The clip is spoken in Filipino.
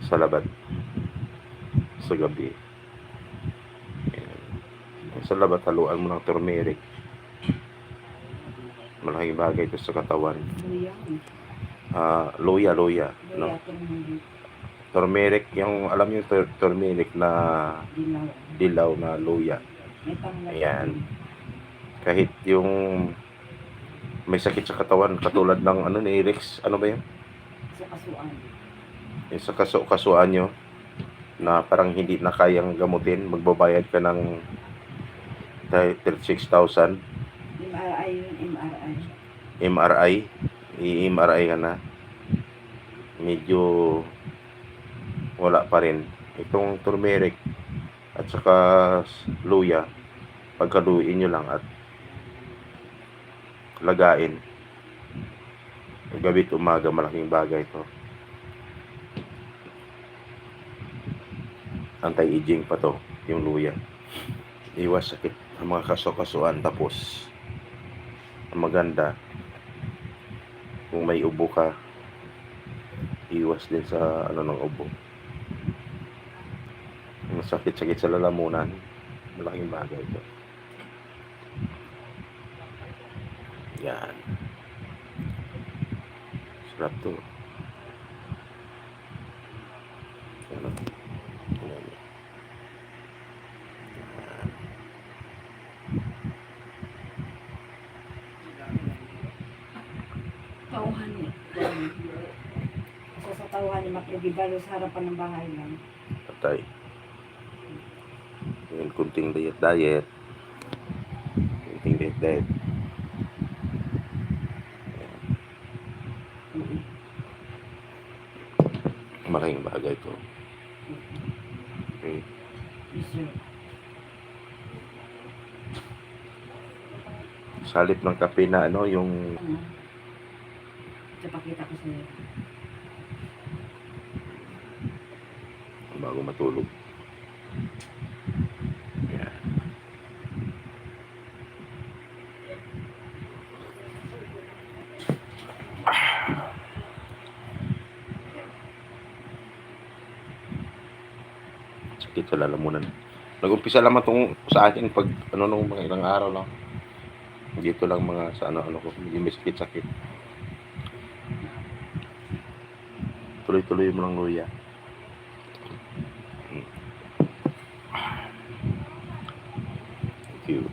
sa labat sa gabi. Ayan. Sa labat, haluan mo ng turmeric. Malaking bagay ito sa katawan. Ah, loya, loya. No? Turmeric. Yung alam yung tur- turmeric na Dilaw. na loya. Ayan. Kahit yung may sakit sa katawan, katulad ng ano ni Rex, ano ba yun? Sa kasuan. Yung sa kaso kasuan nyo, na parang hindi na kayang gamutin, magbabayad ka ng dahil 36,000 MRI yun, MRI. MRI, i-MRI ka na. Medyo wala pa rin. Itong turmeric at saka luya, pagkaluin nyo lang at lagain. Gabi at umaga, malaking bagay ito. Anti-aging pa to, yung luya. Iwas sakit ang mga kaso-kasuan. Tapos, ang maganda, kung may ubo ka, iwas din sa ano ng ubo. Ang sakit-sakit sa lalamunan, malaking bagay ito. Yan. Sarap to. Ano? Yan. Tauhan niya. Kasi sa tauhan ni Makribibalo sa harapan ng bahay lang. Patay. Yan, kunting diet diet. Kunting diet diet. Mm-mm. Malaking bagay to. Okay. Yes, sir. Sa halip ng kape na ano, yung Ano? Ito pakita ko sa'yo. bago matulog. Yan. Sakit sa lalamunan. Nag-umpisa naman tong sa akin pag ano nung mga ilang araw lang. Dito lang mga sa ano ano ko, hindi may sakit-sakit. Tuloy-tuloy mo lang luya. Thank you.